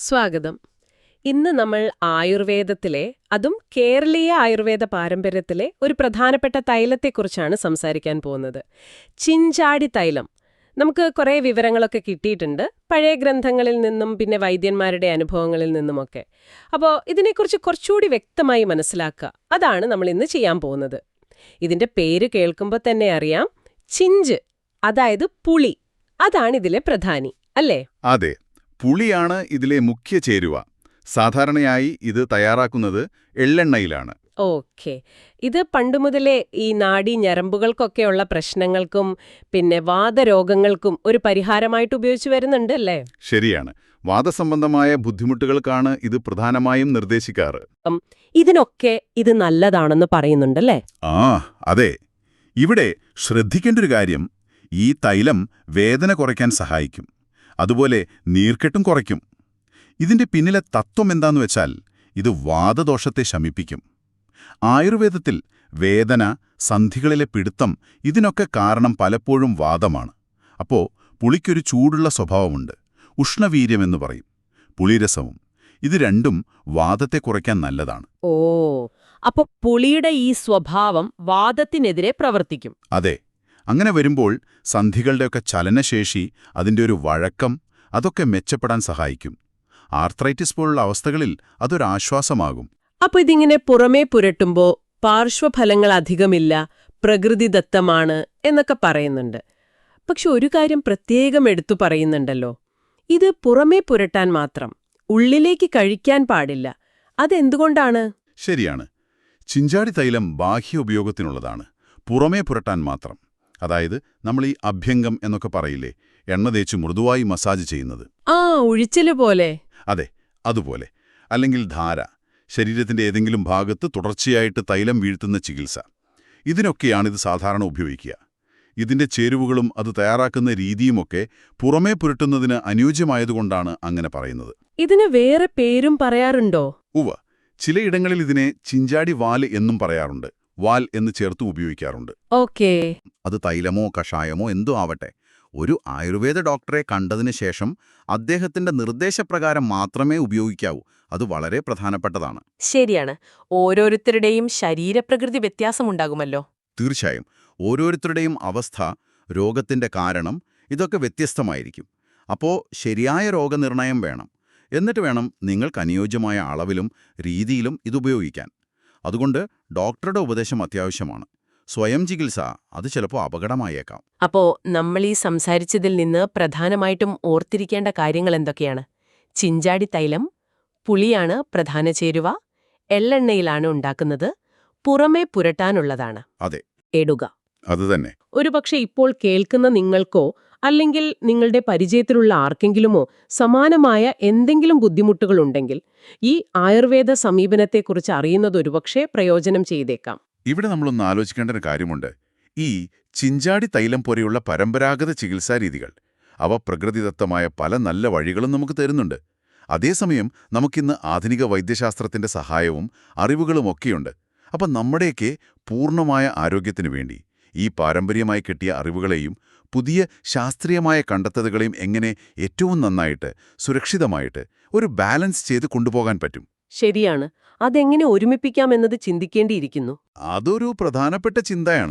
സ്വാഗതം. ഇന്ന് നമ്മൾ ആയുർവേദത്തിലെ അതും കേരളീയ ആയുർവേദ പാരമ്പര്യത്തിലെ ഒരു പ്രധാനപ്പെട്ട തൈലത്തെക്കുറിച്ചാണ് സംസാരിക്കാൻ പോകുന്നത്. ചിഞ്ചാടി തൈലം. നമുക്ക് കുറേ വിവരങ്ങളൊക്കെ കിട്ടിയിട്ടുണ്ട് പഴയ ഗ്രന്ഥങ്ങളിൽ നിന്നും പിന്നെ വൈദ്യന്മാരുടെ അനുഭവങ്ങളിൽ നിന്നുമൊക്കെ. അപ്പോൾ ഇതിനെക്കുറിച്ച് കുറച്ചുകൂടി വ്യക്തമായി മനസ്സിലാക്കുക. അതാണ് നമ്മൾ ഇന്ന് ചെയ്യാൻ പോകുന്നത്. ഇതിന്റെ പേര് കേൾക്കുമ്പോൾ തന്നെ അറിയാം ചിഞ്ച് അതായത് പുളി. അതാണ് ഇതിലെ പ്രധാനി അല്ലേ? അതെ. പുളിയാണ് ഇതിലെ മുഖ്യ ചേരുവ. സാധാരണയായി ഇത് തയ്യാറാക്കുന്നത് എള്ളെണ്ണയിലാണ്. ഓക്കെ. ഇത് പണ്ടുമുതലേ ഈ നാടി ഞരമ്പുകൾക്കൊക്കെയുള്ള പ്രശ്നങ്ങൾക്കും പിന്നെ വാദരോഗങ്ങൾക്കും ഒരു പരിഹാരമായിട്ട് ഉപയോഗിച്ചു വരുന്നുണ്ട് അല്ലേ? ശരിയാണ്. വാദസംബന്ധമായ ബുദ്ധിമുട്ടുകൾക്കാണ് ഇത് പ്രധാനമായും നിർദ്ദേശിക്കാറ്. ഇതിനൊക്കെ ഇത് നല്ലതാണെന്ന് പറയുന്നുണ്ടല്ലേ ആ അതെ. ഇവിടെ ശ്രദ്ധിക്കേണ്ട ഒരു കാര്യം ഈ തൈലം വേദന കുറയ്ക്കാൻ സഹായിക്കും. അതുപോലെ നീർക്കെട്ടും കുറയ്ക്കും. ഇതിന്റെ പിന്നിലെ തത്വം എന്താന്ന് വെച്ചാൽ ഇത് വാദദോഷത്തെ ശമിപ്പിക്കും. ആയുർവേദത്തിൽ വേദന സന്ധികളിലെ പിടുത്തം ഇതിനൊക്കെ കാരണം പലപ്പോഴും വാദമാണ്. അപ്പോൾ പുളിക്കൊരു ചൂടുള്ള സ്വഭാവമുണ്ട്. ഉഷ്ണവീര്യമെന്ന് പറയും. പുളിരസവും. ഇത് രണ്ടും വാദത്തെ കുറയ്ക്കാൻ നല്ലതാണ്. ഓ അപ്പൊ പുളിയുടെ ഈ സ്വഭാവം വാദത്തിനെതിരെ പ്രവർത്തിക്കും. അതെ. അങ്ങനെ വരുമ്പോൾ സന്ധികളുടെയൊക്കെ ചലനശേഷി അതിന്റെ ഒരു വഴക്കം അതൊക്കെ മെച്ചപ്പെടാൻ സഹായിക്കും. ആർത്രൈറ്റിസ് പോലുള്ള അവസ്ഥകളിൽ അതൊരാശ്വാസമാകും അപ്പൊ ഇതിങ്ങനെ പുറമേ പുരട്ടുമ്പോൾ പാർശ്വഫലങ്ങൾ അധികമില്ല പ്രകൃതിദത്തമാണ് എന്നൊക്കെ പറയുന്നുണ്ട്. പക്ഷെ ഒരു കാര്യം പ്രത്യേകം എടുത്തു പറയുന്നുണ്ടല്ലോ. ഇത് പുറമേ പുരട്ടാൻ മാത്രം ഉള്ളിലേക്ക് കഴിക്കാൻ പാടില്ല. അതെന്തുകൊണ്ടാണ്? ശരിയാണ്. ചിഞ്ചാടി തൈലം ബാഹ്യ ഉപയോഗത്തിനുള്ളതാണ്. പുറമേ പുരട്ടാൻ മാത്രം. അതായത് നമ്മൾ ഈ അഭ്യംഗം എന്നൊക്കെ പറയില്ലേ എണ്ണ തേച്ച് മൃദുവായി മസാജ് ചെയ്യുന്നത്. ആ ഒഴിച്ചിൽ പോലെ. അതെ അതുപോലെ. അല്ലെങ്കിൽ ധാര ശരീരത്തിന്റെ ഏതെങ്കിലും ഭാഗത്ത് തുടർച്ചയായിട്ട് തൈലം വീഴ്ത്തുന്ന ചികിത്സ. ഇതിനൊക്കെയാണിത് സാധാരണ ഉപയോഗിക്കുക. ഇതിന്റെ ചേരുവകളും അത് തയ്യാറാക്കുന്ന രീതിയുമൊക്കെ പുറമേ പുരട്ടുന്നതിന് അനുയോജ്യമായതുകൊണ്ടാണ് അങ്ങനെ പറയുന്നത്. ഇതിന് വേറെ പേരും പറയാറുണ്ടോ? ഉവ ചിലയിടങ്ങളിൽ ഇതിനെ ചിഞ്ചാടി വാൽ എന്നും പറയാറുണ്ട്. വാൽ എന്ന് ചേർത്ത് ഉപയോഗിക്കാറുണ്ട്. ഓക്കേ. അത് തൈലമോ കഷായമോ എന്തോ ആവട്ടെ. ഒരു ആയുർവേദ ഡോക്ടറെ കണ്ടതിന് ശേഷം അദ്ദേഹത്തിന്റെ നിർദ്ദേശപ്രകാരം മാത്രമേ ഉപയോഗിക്കാവൂ. അത് വളരെ പ്രധാനപ്പെട്ടതാണ്. ശരിയാണ്. ഓരോരുത്തരുടെയും ശരീരപ്രകൃതി വ്യത്യാസമുണ്ടാകുമല്ലോ. തീർച്ചയായും. ഓരോരുത്തരുടെയും അവസ്ഥ രോഗത്തിന്റെ കാരണം ഇതൊക്കെ വ്യത്യസ്തമായിരിക്കും. അപ്പോൾ ശരിയായ രോഗനിർണയം വേണം. എന്നിട്ട് വേണം നിങ്ങൾക്ക് അനുയോജ്യമായ അളവിലും രീതിയിലും ഇതുപയോഗിക്കാൻ അതുകൊണ്ട് ഡോക്ടറുടെ ഉപദേശം അത്യാവശ്യമാണ്. സ്വയം ചികിത്സ അത് ചിലപ്പോൾ അപകടമായേക്കാം. അപ്പോ നമ്മൾ ഈ സംസാരിച്ചതിൽ നിന്ന് പ്രധാനമായിട്ടും ഓർത്തിരിക്കേണ്ട കാര്യങ്ങൾ എന്തൊക്കെയാണ്? ചിഞ്ചാടി തൈലം പുളിയാണ് പ്രധാന ചേരുവ എള്ളെണ്ണയിലാണ് ഉണ്ടാക്കുന്നത് പുറമേ പുരട്ടാനുള്ളതാണ്. അതെ. എടുക. അതുതന്നെ ഒരുപക്ഷെ ഇപ്പോൾ കേൾക്കുന്ന നിങ്ങൾക്കോ അല്ലെങ്കിൽ നിങ്ങളുടെ പരിചയത്തിലുള്ള ആർക്കെങ്കിലുമോ സമാനമായ എന്തെങ്കിലും ബുദ്ധിമുട്ടുകളുണ്ടെങ്കിൽ ഈ ആയുർവേദ സമീപനത്തെക്കുറിച്ച് അറിയുന്നത് ഒരുപക്ഷെ പ്രയോജനം ചെയ്തേക്കാം. ഇവിടെ നമ്മളൊന്ന് ആലോചിക്കേണ്ട ഒരു കാര്യമുണ്ട്. ഈ ചിഞ്ചാടി തൈലം പോലെയുള്ള പരമ്പരാഗത ചികിത്സാരീതികൾ അവ പ്രകൃതിദത്തമായ പല നല്ല വഴികളും നമുക്ക് തരുന്നുണ്ട്. അതേസമയം നമുക്കിന്ന് ആധുനിക വൈദ്യശാസ്ത്രത്തിന്റെ സഹായവും അറിവുകളും അറിവുകളുമൊക്കെയുണ്ട് അപ്പം നമ്മുടെയൊക്കെ പൂർണമായ ആരോഗ്യത്തിനു വേണ്ടി ഈ പാരമ്പര്യമായി കിട്ടിയ അറിവുകളെയും പുതിയ ശാസ്ത്രീയമായ കണ്ടെത്തലുകളെയും എങ്ങനെ ഏറ്റവും നന്നായിട്ട് സുരക്ഷിതമായിട്ട് ഒരു ബാലൻസ് ചെയ്ത് കൊണ്ടുപോകാൻ പറ്റും? ശരിയാണ്. അതെങ്ങനെ ഒരുമിപ്പിക്കാമെന്നത് ചിന്തിക്കേണ്ടിയിരിക്കുന്നു. അതൊരു പ്രധാനപ്പെട്ട ചിന്തയാണ്.